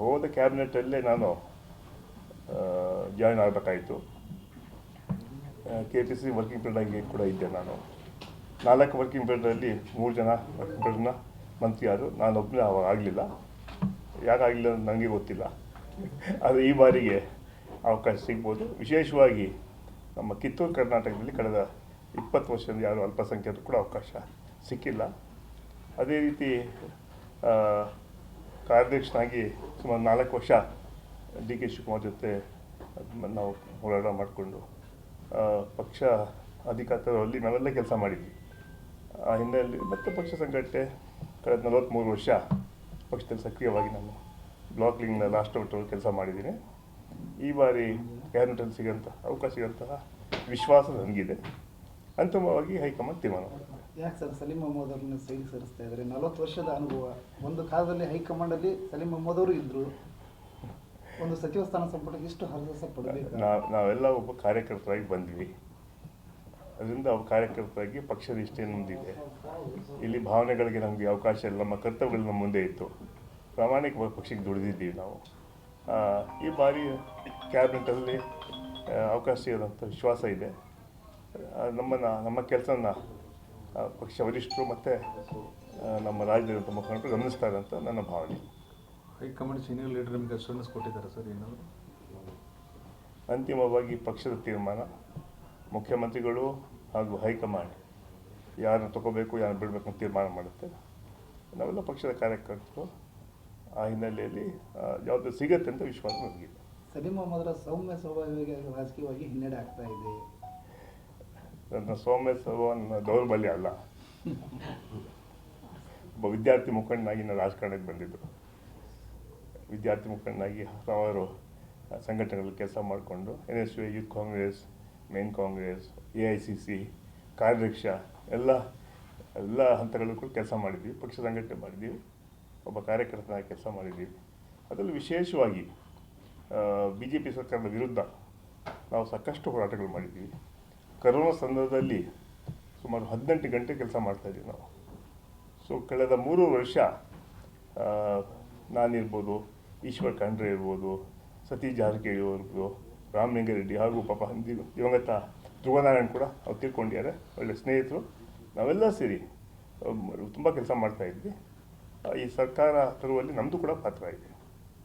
ಹೋದ ಕ್ಯಾಬಿನೆಟಲ್ಲೇ ನಾನು join ಆಗಬೇಕಾಯಿತು. K P C working president ಕೂಡ ಇದ್ದೆ ನಾನು. ನಾಲ್ಕು ವರ್ಕಿಂಗ್ ಪ್ರೆಸಿಡೆಂಟಲ್ಲಿ ಮೂರು ಜನ ವರ್ಕಿಂಗ್ ಪ್ರೆಸಿಡೆಂಟ್ನ ಮಂತ್ರಿ ಆದರು ನಾನು ಒಬ್ಬನೇ ಅವಾಗ ಆಗಲಿಲ್ಲ. ಯಾಕಾಗಲಿಲ್ಲ ನನಗೆ ಗೊತ್ತಿಲ್ಲ. ಆದರೆ ಈ ಬಾರಿಗೆ ಅವಕಾಶ ಸಿಗ್ಬೋದು. ವಿಶೇಷವಾಗಿ ನಮ್ಮ ಕಿತ್ತೂರು ಕರ್ನಾಟಕದಲ್ಲಿ ಕಳೆದ ಇಪ್ಪತ್ತು ವರ್ಷದಿಂದ ಯಾರು ಅಲ್ಪಸಂಖ್ಯಾತರು ಕೂಡ ಅವಕಾಶ ಸಿಕ್ಕಿಲ್ಲ. ಅದೇ ರೀತಿ ಕಾರ್ಯಾಧ್ಯಕ್ಷನಾಗಿ ಸುಮಾರು ನಾಲ್ಕು ವರ್ಷ ಡಿ ಕೆ ಶಿವಕುಮಾರ್ ಜೊತೆ ನಾವು ಹೋರಾಟ ಮಾಡಿಕೊಂಡು ಪಕ್ಷ ಅಧಿಕಾರದಲ್ಲಿ ನಾವೆಲ್ಲ ಕೆಲಸ ಮಾಡಿದ್ವಿ. ಆ ಹಿನ್ನೆಲೆಯಲ್ಲಿ ಮತ್ತೆ ಪಕ್ಷ ಸಂಘಟನೆ ಕಳೆದ ನಲವತ್ತ್ಮೂರು ವರ್ಷ ಪಕ್ಷದಲ್ಲಿ ಸಕ್ರಿಯವಾಗಿ ನಾನು ಬ್ಲಾಕ್ ಲಿಂಗ್ನ ಲಾಸ್ಟ್ ಕೆಲಸ ಮಾಡಿದ್ದೀನಿ. ಈ ಬಾರಿ ಕ್ಯಾಬಿನೆಟಲ್ಲಿ ಸಿಗೋಂಥ ಅವಕಾಶ ಸಿಗೋಂತಹ ವಿಶ್ವಾಸ ನನಗಿದೆ. ಅಂತಿಮವಾಗಿ ಹೈಕಮಾಂಡ್ ತೀರ್ಮಾನ. ಯಾಕೆ ಸರ್ ಸಲೀಂ ಅಹಮದ್ ಅವ್ರನ್ನ ಸೈಡ್ ಸೇರಿಸ್ತಾ ಇದ್ದಾರೆ? ನಲವತ್ತು ವರ್ಷದ ಅನುಭವ. ಒಂದು ಕಾಲದಲ್ಲಿ ಹೈಕಮಾಂಡಲ್ಲಿ ಸಲೀಂ ಅಹಮದ್ ಅವರು ಇದ್ರು. ಒಂದು ಸಚಿವ ಸ್ಥಾನ ಸಂಪುಟಕ್ಕೆ ಇಷ್ಟು ಹರಸ ನಾವೆಲ್ಲ ಒಬ್ಬ ಕಾರ್ಯಕರ್ತರಾಗಿ ಬಂದ್ವಿ. ಅದರಿಂದ ಅವು ಕಾರ್ಯಕರ್ತರಾಗಿ ಪಕ್ಷದ ಇಷ್ಟೇ ನಮ್ಮದಿದೆ ಇಲ್ಲಿ ಭಾವನೆಗಳಿಗೆ ನಮಗೆ ಅವಕಾಶ ಇಲ್ಲ, ನಮ್ಮ ಕರ್ತವ್ಯಗಳು ನಮ್ಮ ಮುಂದೆ ಇತ್ತು. ಪ್ರಾಮಾಣಿಕವಾಗಿ ಪಕ್ಷಕ್ಕೆ ದುಡಿದಿದ್ದೀವಿ ನಾವು. ಈ ಬಾರಿ ಕ್ಯಾಬಿನೆಟಲ್ಲಿ ಅವಕಾಶ ಸಿಗೋದಂಥ ವಿಶ್ವಾಸ ಇದೆ. ನಮ್ಮ ನಮ್ಮನ್ನು, ನಮ್ಮ ಕೆಲಸನ ಪಕ್ಷ ವರಿಷ್ಠರು ಮತ್ತು ನಮ್ಮ ರಾಜ್ಯದ ಮುಖಂಡರು ಗಮನಿಸ್ತಾರೆ ಅಂತ ನನ್ನ ಭಾವನೆ. ಹೈಕಮಾಂಡ್ ಸೀನಿಯರ್ ಲೀಡರ್ ನಿಮಗೆ ಅಶ್ಯೂರೆನ್ಸ್ ಕೊಟ್ಟಿದ್ದಾರೆ ಸರ್ ಏನಾದರೂ? ಅಂತಿಮವಾಗಿ ಪಕ್ಷದ ತೀರ್ಮಾನ ಮುಖ್ಯಮಂತ್ರಿಗಳು ಹಾಗೂ ಹೈಕಮಾಂಡ್ ಯಾರನ್ನು ತಗೋಬೇಕು ಯಾರನ್ನು ಬಿಡಬೇಕು ಅಂತ ತೀರ್ಮಾನ ಮಾಡುತ್ತೆ. ನಾವೆಲ್ಲ ಪಕ್ಷದ ಕಾರ್ಯಕರ್ತರು. ಆ ಹಿನ್ನೆಲೆಯಲ್ಲಿ ಯಾವುದು ಸಿಗತ್ತೆ ಅಂತ ವಿಶ್ವಾಸ ನನಗಿದೆ ಸಲೀಂ ಅಹಮದ್ರ ಸೌಮ್ಯ ಸ್ವಭಾವವಾಗಿ ರಾಜಕೀಯವಾಗಿ ಹಿನ್ನಡೆ ಆಗ್ತಾ ಇದೆ. ನನ್ನ ಸ್ವಭಾವ ದೌರ್ಬಲ್ಯ ಅಲ್ಲ. ಒಬ್ಬ ವಿದ್ಯಾರ್ಥಿ ಮುಖಂಡನಾಗಿ ನಾನು ರಾಜಕಾರಣಕ್ಕೆ ಬಂದಿದ್ದು. ವಿದ್ಯಾರ್ಥಿ ಮುಖಂಡನಾಗಿ ಹಲವಾರು ಸಂಘಟನೆಗಳು ಸಂಘಟನೆಗಳಲ್ಲಿ ಕೆಲಸ ಮಾಡಿಕೊಂಡು N S U Congress main Congress A I C C ಕಾರ್ಯಾಧ್ಯಕ್ಷ, ಎಲ್ಲ ಎಲ್ಲ ಹಂತಗಳಲ್ಲೂ ಕೂಡ ಕೆಲಸ ಮಾಡಿದ್ವಿ. ಪಕ್ಷ ಸಂಘಟನೆ ಮಾಡಿದ್ವಿ. ಒಬ್ಬ ಕಾರ್ಯಕರ್ತನಾಗಿ ಕೆಲಸ ಮಾಡಿದ್ವಿ. ಅದರಲ್ಲಿ ವಿಶೇಷವಾಗಿ ಬಿ ಜೆ ಪಿ ಸರ್ಕಾರದ ವಿರುದ್ಧ ನಾವು ಸಾಕಷ್ಟು ಹೋರಾಟಗಳು ಮಾಡಿದ್ದೀವಿ ಕರೋನಾ ಸಂದರ್ಭದಲ್ಲಿ ಸುಮಾರು ಹದಿನೆಂಟು ಗಂಟೆ ಕೆಲಸ ಮಾಡ್ತಾ ಇದ್ದೀವಿ ನಾವು. ಸೊ ಕಳೆದ ಮೂರು ವರ್ಷ ನಾನಿರ್ಬೋದು, ಈಶ್ವರ್ ಖಂಡ್ರೆ ಇರ್ಬೋದು, ಸತೀಶ್ ಜಾರಕಿಹೊಳಿ ಇರ್ಬೋದು ರಾಮಲಿಂಗಾರೆಡ್ಡಿ ಹಾಗೂ ಪಾಪ ದಿವ- ದಿವಂಗತ ಧ್ರುವನಾರಾಯಣ್ ಕೂಡ ಅವ್ರು ತಿಳ್ಕೊಂಡಿದ್ದಾರೆ ಒಳ್ಳೆ ಸ್ನೇಹಿತರು. ನಾವೆಲ್ಲ ಸೇರಿ ತುಂಬ ಕೆಲಸ ಮಾಡ್ತಾಯಿದ್ವಿ ಇದ್ವಿ. ಈ ಸರ್ಕಾರ ತರುವಲ್ಲಿ ನಮ್ಮದು ಕೂಡ ಪಾತ್ರ ಇದೆ.